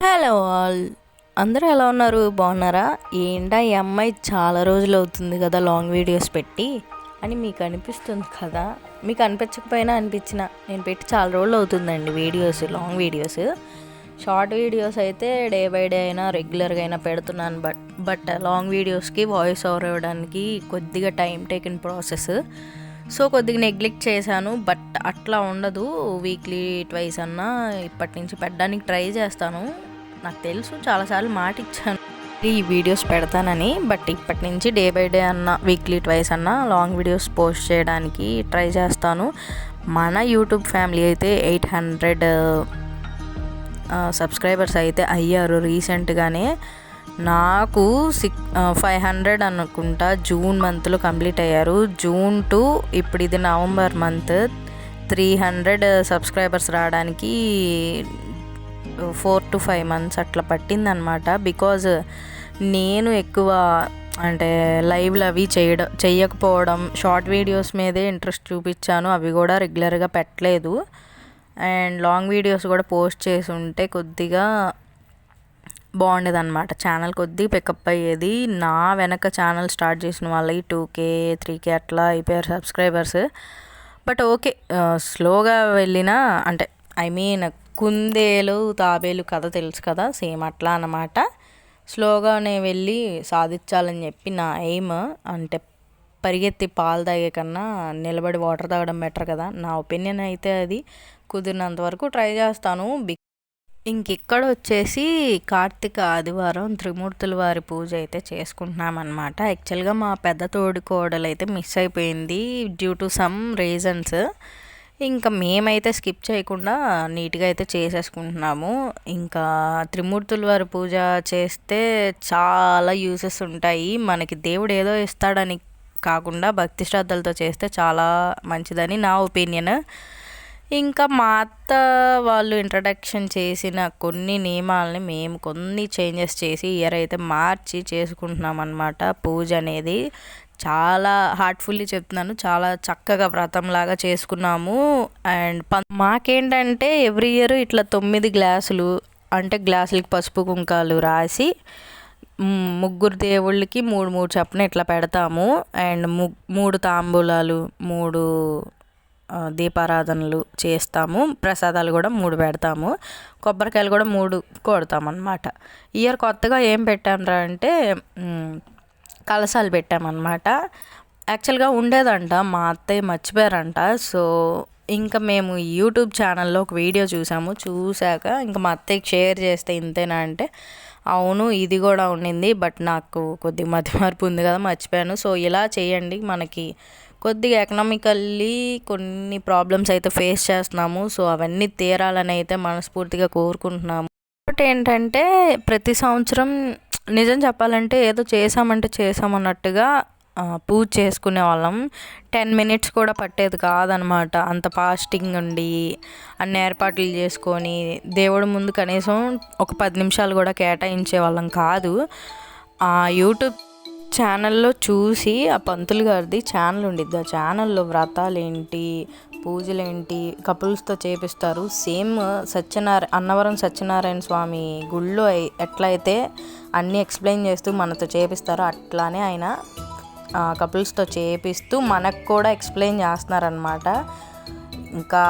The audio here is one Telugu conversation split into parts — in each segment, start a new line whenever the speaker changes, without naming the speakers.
Hello all. అందరూ ఎలా ఉన్నారు? బాగున్నారా? ఏంటా ఈ అమ్మాయి చాలా రోజులు అవుతుంది కదా లాంగ్ వీడియోస్ పెట్టి అని మీకు అనిపిస్తుంది కదా? మీకు అనిపించకపోయినా అనిపించిన నేను పెట్టి చాలా రోజులు అవుతుందండి videos long videos. Short videos అయితే డే బై డే అయినా రెగ్యులర్గా అయినా పెడుతున్నాను బట్ బట్ లాంగ్ వీడియోస్కి వాయిస్ ఓవర్ ఇవ్వడానికి కొద్దిగా టైం టేకిన్ ప్రాసెస్. సో కొద్దిగా నెగ్లెక్ట్ చేశాను బట్ అట్లా ఉండదు. వీక్లీ ట్వైస్ అన్నా ఇప్పటి నుంచి పెట్టడానికి ట్రై చేస్తాను. నాకు తెలుసు చాలాసార్లు మాట ఇచ్చాను ఈ వీడియోస్ పెడతానని బట్ ఇప్పటి నుంచి డే బై డే అన్న వీక్లీ ట్వైస్ అన్న లాంగ్ వీడియోస్ పోస్ట్ చేయడానికి ట్రై చేస్తాను. మన యూట్యూబ్ ఫ్యామిలీ అయితే ఎయిట్ హండ్రెడ్ సబ్స్క్రైబర్స్ అయితే అయ్యారు రీసెంట్గానే. నాకు సిక్ ఫైవ్ హండ్రెడ్ అనుకుంటా జూన్ మంత్లో కంప్లీట్ అయ్యారు. జూన్ టు ఇప్పుడు ఇది November month three hundred subscribers రావడానికి ఫోర్ టు ఫైవ్ మంత్స్ అట్లా పట్టిందనమాట. బికాజ్ నేను ఎక్కువ అంటే లైవ్లు అవి చేయడం చెయ్యకపోవడం షార్ట్ వీడియోస్ మీదే ఇంట్రెస్ట్ చూపించాను. అవి కూడా రెగ్యులర్గా పెట్టలేదు. అండ్ లాంగ్ వీడియోస్ కూడా పోస్ట్ చేసి ఉంటే కొద్దిగా బాగుండేది అనమాట ఛానల్ కొద్దిగా పికప్ అయ్యేది. నా వెనక ఛానల్ స్టార్ట్ చేసిన వాళ్ళకి టూ కే త్రీ కే అట్లా అయిపోయారు సబ్స్క్రైబర్స్. బట్ ఓకే స్లోగా వెళ్ళినా అంటే ఐ మీన్ కుందేలు తాబేలు కథ తెలుసు కదా సేమ్ అట్లా అనమాట స్లోగానే వెళ్ళి సాధించాలని చెప్పి నా ఎయిమ్ అంటే పరిగెత్తి పాలు తాగే కన్నా నిలబడి వాటర్ తాగడం బెటర్ కదా. నా ఒపీనియన్ అయితే అది. కుదిరినంత వరకు ట్రై చేస్తాను. బిగ్ ఇంకిక్కడ వచ్చేసి కార్తీక ఆదివారం త్రిమూర్తుల వారి పూజ అయితే చేసుకుంటున్నాం అనమాట యాక్చువల్గా మా పెద్ద తోడి కోడలు అయితే మిస్ అయిపోయింది డ్యూ టు సమ్ రీజన్స్. ఇంకా మేమైతే స్కిప్ చేయకుండా నీట్గా అయితే చేసేసుకుంటున్నాము. ఇంకా త్రిమూర్తుల వారి పూజ చేస్తే చాలా యూసెస్ ఉంటాయి. మనకి దేవుడు ఏదో ఇస్తాడని కాకుండా భక్తి శ్రద్ధలతో చేస్తే చాలా మంచిదని నా ఒపీనియన్. ఇంకా మా అత్త వాళ్ళు ఇంట్రడక్షన్ చేసిన కొన్ని నియమాలని మేము కొన్ని చేంజెస్ చేసి ఇయర్ అయితే మార్చి చేసుకుంటున్నాం అనమాట పూజ అనేది చాలా హార్ట్ఫుల్లీ చెప్తున్నాను. చాలా చక్కగా వ్రతంలాగా చేసుకున్నాము. అండ్ మాకేంటంటే ఎవ్రీ ఇయర్ ఇట్లా తొమ్మిది గ్లాసులు అంటే గ్లాసులకి పసుపు కుంకాలు రాసి ముగ్గురు దేవుళ్ళకి మూడు మూడు చప్పున ఇట్లా పెడతాము. అండ్ మూడు తాంబూలాలు మూడు దీపారాధనలు చేస్తాము. ప్రసాదాలు కూడా మూడు పెడతాము. కొబ్బరికాయలు కూడా మూడు కొడతామన్నమాట. ఇయర్ కొత్తగా ఏం పెట్టామరా అంటే కలసాలు పెట్టామన్నమాట. యాక్చువల్గా ఉండేదంట మా అత్తయ్య మర్చిపోయారంట. సో ఇంకా మేము యూట్యూబ్ ఛానల్లో ఒక వీడియో చూసాము. చూశాక ఇంకా మా అత్తయ్యకి షేర్ చేస్తే ఇంతేనా అంటే అవును ఇది కూడా ఉండింది బట్ నాకు కొద్దిగా మధ్య మార్పు ఉంది కదా మర్చిపోయాను. సో ఇలా చేయండి. మనకి కొద్దిగా ఎకనామికల్లీ కొన్ని ప్రాబ్లమ్స్ అయితే ఫేస్ చేస్తున్నాము. సో అవన్నీ తీరాలని అయితే మనస్ఫూర్తిగా కోరుకుంటున్నాము. ఒకటి ఏంటంటే ప్రతి సంవత్సరం నిజం చెప్పాలంటే ఏదో చేసామంటే చేసామన్నట్టుగా పూజ చేసుకునే వాళ్ళం. టెన్ మినిట్స్ కూడా పట్టేది కాదనమాట. అంత ఫాస్టింగ్ ఉండి అన్ని ఏర్పాట్లు చేసుకొని దేవుడి ముందు కనీసం ఒక పది నిమిషాలు కూడా కేటాయించే వాళ్ళం కాదు. ఆ యూట్యూబ్ ఛానల్లో చూసి ఆ పంతులు గారిది ఛానల్ ఉండిద్ది. ఆ ఛానల్లో వ్రతాలు ఏంటి కపుల్స్తో చేపిస్తారు. సేమ్ సత్యనారాయణ అన్నవరం సత్యనారాయణ స్వామి గుళ్ళో ఎట్లయితే అన్నీ ఎక్స్ప్లెయిన్ చేస్తూ మనతో చేపిస్తారో అట్లానే ఆయన కపుల్స్తో చేపిస్తూ మనకు కూడా ఎక్స్ప్లెయిన్ చేస్తున్నారనమాట ఇంకా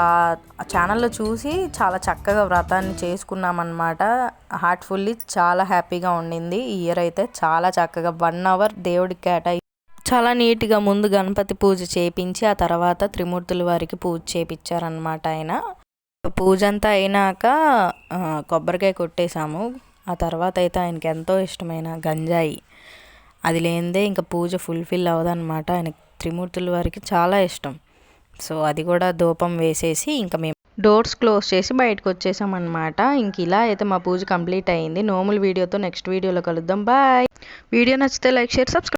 ఛానల్లో చూసి చాలా చక్కగా వ్రతాన్ని చేసుకున్నామన్నమాట. హార్ట్ఫుల్లీ చాలా హ్యాపీగా ఉండింది. ఈ ఇయర్ అయితే చాలా చక్కగా వన్ అవర్ దేవుడికి కేటాయి చాలా నీట్గా ముందు గణపతి పూజ చేపించి ఆ తర్వాత త్రిమూర్తుల వారికి పూజ చేపించారనమాట ఆయన. పూజ అంతా అయినాక కొబ్బరికాయ కొట్టేశాము. ఆ తర్వాత అయితే ఆయనకి ఎంతో ఇష్టమైన గంజాయి. అది లేనిదే ఇంకా పూజ ఫుల్ఫిల్ అవ్వదన్నమాట. ఆయన త్రిమూర్తుల వారికి చాలా ఇష్టం. సో అది కూడా ధూపం వేసేసి ఇంకా మేము డోర్స్ క్లోజ్ చేసి బయటకు వచ్చేసామన్నమాట. ఇంక ఇలా అయితే మా పూజ కంప్లీట్ అయింది. నోముల వీడియోతో నెక్స్ట్ వీడియోలో కలుద్దాం. బాయ్. వీడియో నచ్చితే లైక్ షేర్ సబ్స్క్రైబ్